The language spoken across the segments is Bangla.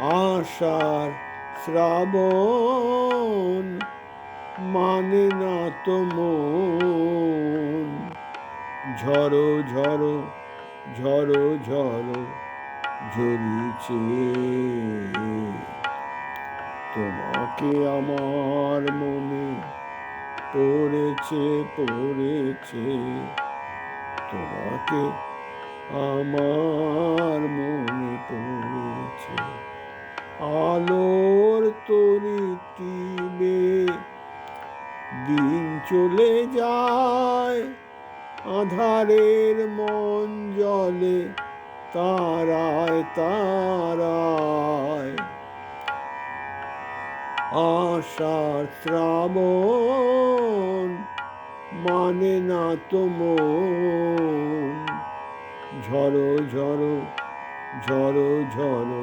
আষাঢ় শ্রাবণ মানে না তো মন। ঝড়ো ঝড়ো ঝড়ো ঝড়ো ঝরিছে। তোমাকে আমার মনে পড়েছে পড়েছে। তোমাকে আমার মনে পড়েছে। আলোর তরিটিবে দিন চলে যায়। আধারের মন জলে তারায় তারায়। আশা শ্রাবণ মানে না তো মন। ঝড়ো ঝড়ো ঝড়ো ঝড়ো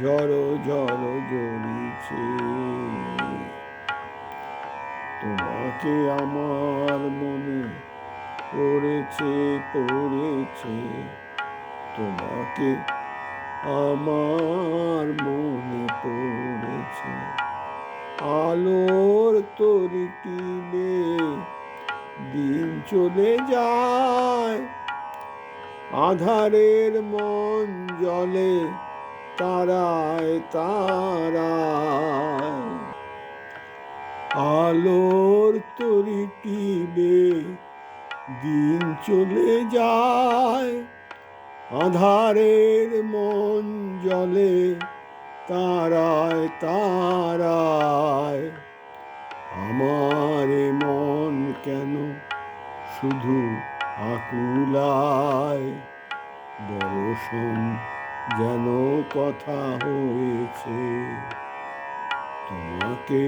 ঝড়ো ঝড়ো ঝরিছে তোমাকে আমার মনে পড়েছে পড়েছে। তোমাকে আমার মনে পড়েছে। আলোর তরি তরিটিবে দিন চলে যায়। আধারের মন জলে তারায় তারায়। আলোর তরিটিবে দিন চলে যায়, আধারের মন জলে তারায় তারায়। আমার মন কেন শুধু আকুলায়? বরষণ যেন কথা হয়েছে। তোমাকে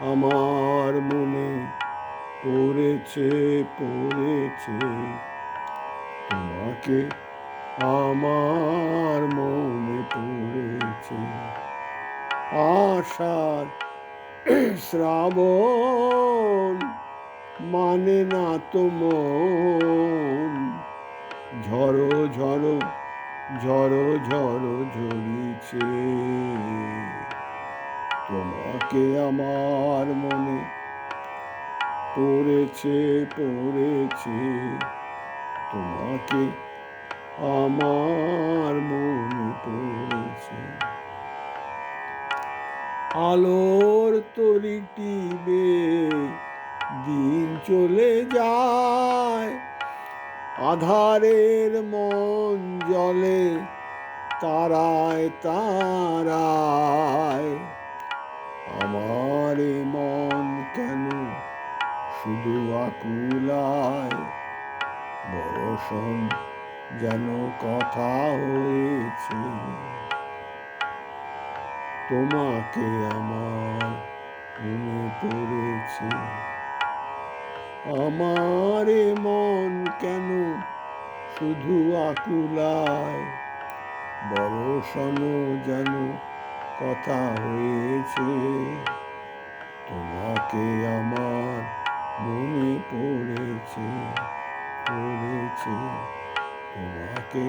আমার মনে পড়েছে পড়েছে। তোমাকে আমার মনে পড়েছে। আষাঢ় শ্রাবণ মানে না তো মন। ঝড়ো ঝড়ো ঝড়ো ঝড়ো ঝরিছে। তোমাকে আমার মনে পড়েছে পড়েছে। তোমাকে আমার মনে পড়েছে। আলোর তরিটিবে দিন চলে যায়। আধারের মন জলে, তারায় তারায়। আমার মন কেন শুধু আকুলায়? বরষণ যেন কথা হয়েছে। তোমাকে আমার মনে পড়েছে। আমার মন কেন শুধু আকুলায় বরষণ যেন কথা হয়েছে। তোমাকে আমার মনে পড়েছে পড়েছে। তোমাকে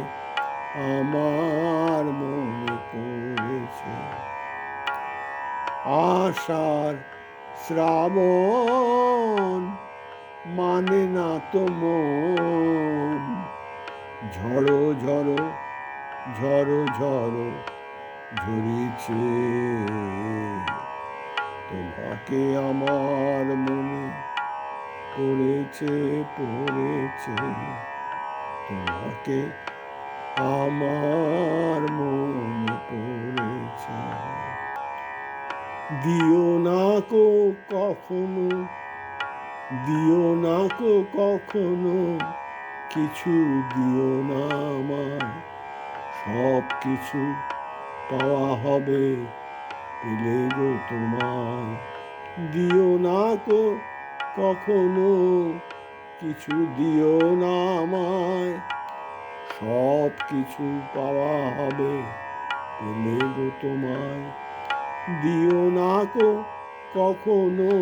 আমার মনে পড়েছে। আষাঢ় শ্রাবণ মানে না তো মন। ঝড়ো ঝড়ো ঝড়ো ঝড়ো ঝরিছে। তোমাকে আমার মনে পড়েছে পড়েছে। তোমাকে আমার মনে পড়েছে। দিও না কো কখনো দিও না কো কখনো, কিছু দিও না আমার সব কিছু পাওয়া হবে, পেলে গো তোমায়। দিও না কো কখনো, কিছু দিও না আমায়। সব কিছু পাওয়া হবে, পেলে গো তোমায়। দিও না কো কখনো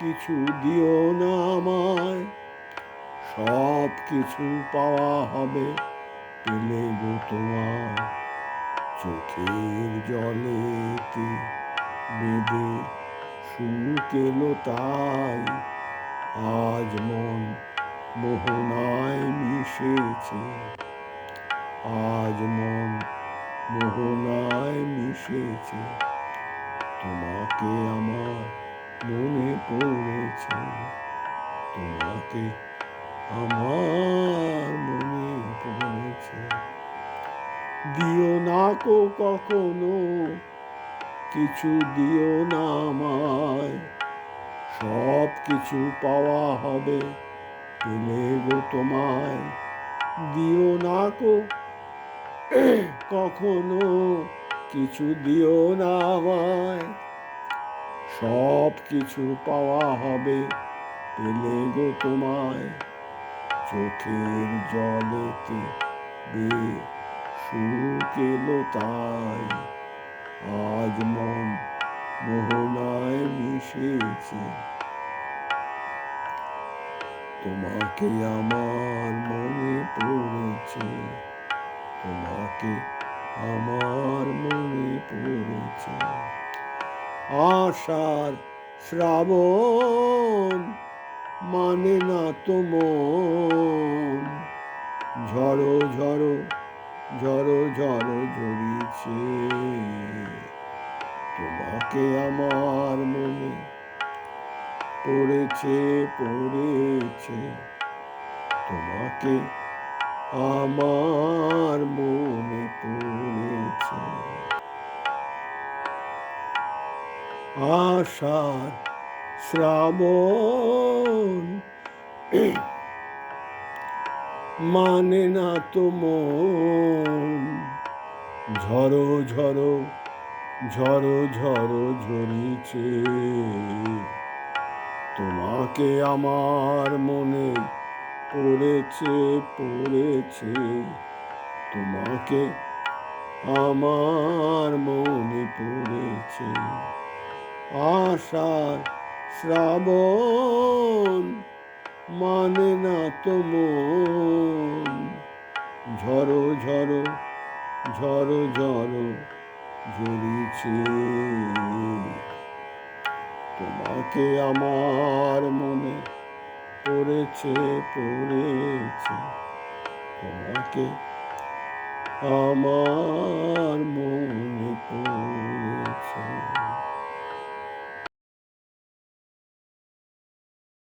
কিছু দিও না আমায়। সব কিছু পাওয়া হবে পেলে গো তোমায়। চোখের জলেতে বেঁধে শুকেলো তাই। আজ মন মোহনায় মিশেছে। আজ মন মোহনায় মিশেছে। তোমাকে আমার মনে পড়েছে। তোমাকে আমার মনে পড়েছে। দিও না কো কখনো, কিছু দিও না আমায়। সব কিছু পাওয়া হবে পেলে গো তোমায়। দিও না কো কখনো, কিছু দিও না আমায়। সব কিছু পাওয়া হবে পেলে গো তোমায়। চোখের জলেতে বে শুকেলো তাই। আজ মন মোহনায় মিশেছে। তোমাকে আমার মনে পড়েছে। তোমাকে আমার মনে পড়েছে। আশার শ্রাবণ মানে না তো মন। ঝড়ো ঝড়ো ঝড়ো ঝড়ো ঝরিছে। তোমাকে আমার মনে পড়েছে পড়েছে। তোমাকে আমার মনে পড়েছে। আশার শ্রাবণ। মানে না তো মন। ঝড়ো ঝড়ো ঝড়ো ঝড়ো ঝরিছে। তোমাকে আমার মনে পড়েছে পড়েছে। তোমাকে আমার মনে পড়েছে। আশার শ্রাবণ মানে না তো মন। ঝড়ো ঝড়ো ঝড়ো ঝড়ো ঝরিছে তোমাকে আমার মনে পড়েছে পড়েছে। তোমাকে আমার মনে পড়েছে।